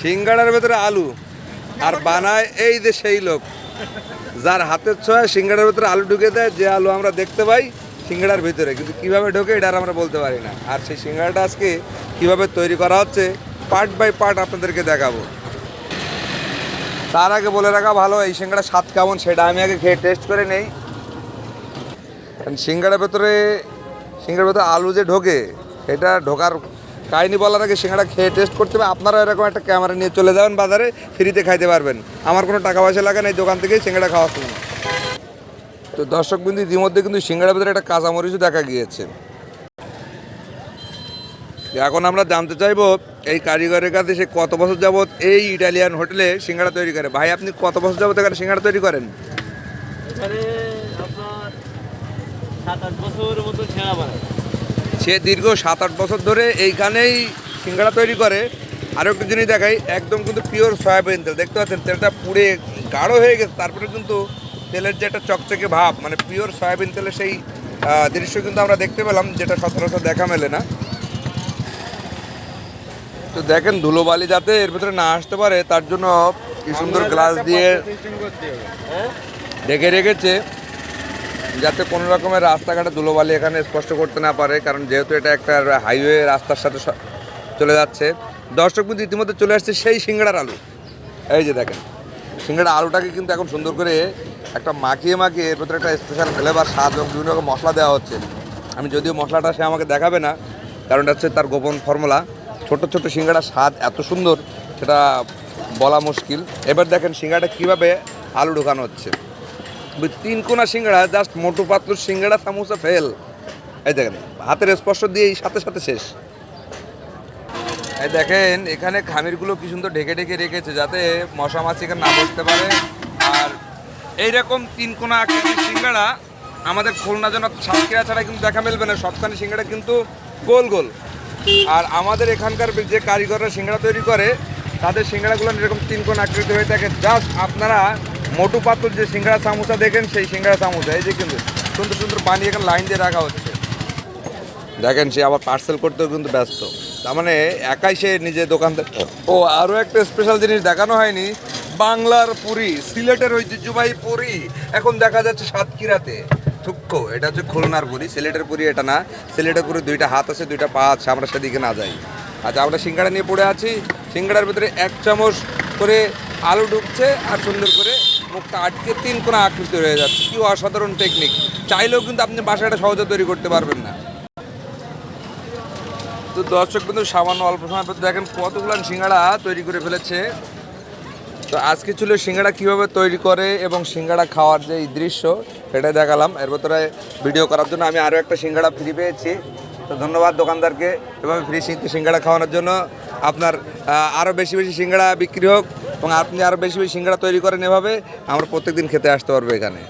সিঙ্গাড়ার ভেতরে আলু, আর বানায় এই যে সেই লোক। যার হাতের ছোঁয়া সিঙ্গাড়ার ভেতরে আলু ঢুকে দেয়, যে আলু আমরা দেখতে পাই সিঙ্গাড়ার ভিতরে। কিন্তু কীভাবে ঢোকে এটা আর আমরা বলতে পারি না। আর সেই সিঙ্গাড়াটা আজকে কীভাবে তৈরি করা হচ্ছে, পার্ট বাই পার্ট আপনাদেরকে দেখাবো। তার আগে বলে রাখা ভালো, এই সিঙ্গাড়া স্বাদ কেমন সেটা আমি আগে খেয়ে টেস্ট করে নেই। সিঙ্গাড়ার ভেতরে সিঙ্গাড়ার ভেতরে আলু যে ঢোকে, সেটা ঢোকার কাহিনি বলার আগে সিঙ্গাড়া খেয়ে টেস্ট করতে হবে। আপনারা এরকম একটা ক্যামেরা নিয়ে চলে যাবেন বাজারে ফ্রিতে খাইতে পারবেন। আমার কোনো টাকা পয়সা লাগে না, এই দোকান থেকেই সিঙ্গাড়া খাওয়া শুনুন তো দর্শক বিন্দু, ইতিমধ্যে কিন্তু সিঙ্গাড়ার ভেতরে একটা কাঁচামরিচও দেখা গিয়েছে। এখন আমরা জানতে চাইব, এই কারিগরের কাছে সে কত বছর যাবত এই ইটালিয়ান হোটেলে সিঙ্গাড়া তৈরি করে? ভাই, আপনি কত বছর যাবত এখানে সিঙ্গাড়া তৈরি করেন? সাত আট বছর মতো ছেঁড়া বানায়। সে দীর্ঘ সাত আট বছর ধরে এইখানেই সিঙ্গাড়া তৈরি করে। আরও একটু জিনিস দেখাই একদম কিন্তু পিওর সয়াবিন তেল। দেখতে পাচ্ছেন তেলটা পুড়ে গাঢ় হয়ে গেছে তারপরে কিন্তু তেলের যে একটা চকচকে ভাব মানে পিওর সয়াবিন তেলের সেই দৃশ্য কিন্তু আমরা দেখতে পেলাম যেটা সচরাচর দেখা মেলে না। তো দেখেন ধুলোবালি যাতে এর ভিতরে না আসতে পারে তার জন্য কি সুন্দর গ্লাস দিয়ে হ্যাঁ? ঢেকে রেখেছে। যাতে কোনো রকমের রাস্তাঘাটে ধুলোবালি এখানে স্পষ্ট করতে না পারে, কারণ যেহেতু এটা একটা হাইওয়ে রাস্তার সাথে চলে যাচ্ছে। দর্শক কিন্তু ইতিমধ্যে চলে আসছে সেই সিঙ্গাড়ার আলু। এই যে দেখেন সিঙ্গাড়া আলুটাকে কিন্তু এখন সুন্দর করে একটা মাখিয়ে মাখিয়ে এর ভেতরে একটা স্পেশাল ফ্লেভার স্বাদ এবং বিভিন্ন রকম মশলা দেওয়া হচ্ছে। আমি যদিও মশলাটা সে আমাকে দেখাবে না, কারণ এটা হচ্ছে তার গোপন ফর্মুলা ছোট ছোট সিঙ্গাড়ার স্বাদ এত সুন্দর, সেটা বলা মুশকিল। এবার দেখেন সিঙ্গাড়াটা কীভাবে আলু ঢোকানো হচ্ছে। তিন কোনা সিঙ্গাড়া জাস্ট মোটু পাতলু সিঙ্গাড়া সামোসা ফেল এই দেখেন, হাতের স্পর্শ দিয়েই সাথে সাথে শেষ। এই দেখেন, এখানে খামিরগুলো কি সুন্দর ঢেকে ঢেকে রেখেছে যাতে মশা মাছি এখানে না বসতে পারে। আর এইরকম তিন কোনা আকৃতির সিঙ্গাড়া আমাদের খুলনা যেন সাতক্ষীরা ছাড়া কিন্তু দেখা মিলবে না, সবখানে সিঙ্গাড়া কিন্তু গোল গোল। আর আমাদের এখানকার যে কারিগররা সিঙ্গাড়া তৈরি করে, তাদের সিঙ্গাড়াগুলো এরকম তিন কোণ আকৃতি হয়ে থাকে। জাস্ট আপনারা মোটু পাতুর যে সিঙ্গাড়া সামোসা দেখেন, সেই সিঙ্গাড়া সামোসা। এই যে কিন্তু সুন্দর সুন্দর পানি এখানে লাইন দিয়ে রাখা হচ্ছে। দেখেন, সে আবার পার্সেল করতেও কিন্তু ব্যস্ত। তার মানে একাই সে নিজে দোকানদার ও, আরও একটা স্পেশাল জিনিস দেখানো হয়নি। বাংলার পুরি, সিলেটের ঐতিহ্যবাহী পুরি। এখন দেখা যাচ্ছে সাতক্ষীরাতে। থুক্ক, এটা হচ্ছে খুলনার পুরি। সিলেটের পুরি এটা না। সিলেটের পুরি দুইটা হাত আছে, দুইটা পা আছে, আমরা সেদিকে না যাই। আচ্ছা আমরা সিঙ্গাড়া নিয়ে পড়ে আছি। সিঙ্গাড়ার ভিতরে এক চামচ করে আলু ঢুকছে আর সুন্দর করে মুখটা আটকে তিন কোনা আকৃতি হয়ে যাচ্ছে। কি অসাধারণ টেকনিক চাইলেও কিন্তু আপনি বাসাটা সহজে তৈরি করতে পারবেন না। তো দর্শক কিন্তু সামান্য অল্প সময় পর দেখেন কতগুলো সিঙ্গাড়া তৈরি করে ফেলেছে। তো আজকে ছিল সিঙ্গাড়া কীভাবে তৈরি করে এবং সিঙ্গাড়া খাওয়ার যে দৃশ্য, সেটাই দেখালাম। এর ভেতরে ভিডিও করার জন্য আমি আরও একটা সিঙ্গাড়া ফ্রি পেয়েছি। তো ধন্যবাদ দোকানদারকে। এভাবে ফ্রি সিঙ্গাড়া খাওয়ানোর জন্য আপনার আরও বেশি বেশি সিঙ্গাড়া বিক্রি হোক। এবং আপনি আরও বেশি বেশি সিঙ্গাড়া তৈরি করেন এভাবে, আমরা প্রত্যেকদিন খেতে আসতে পারব এখানে।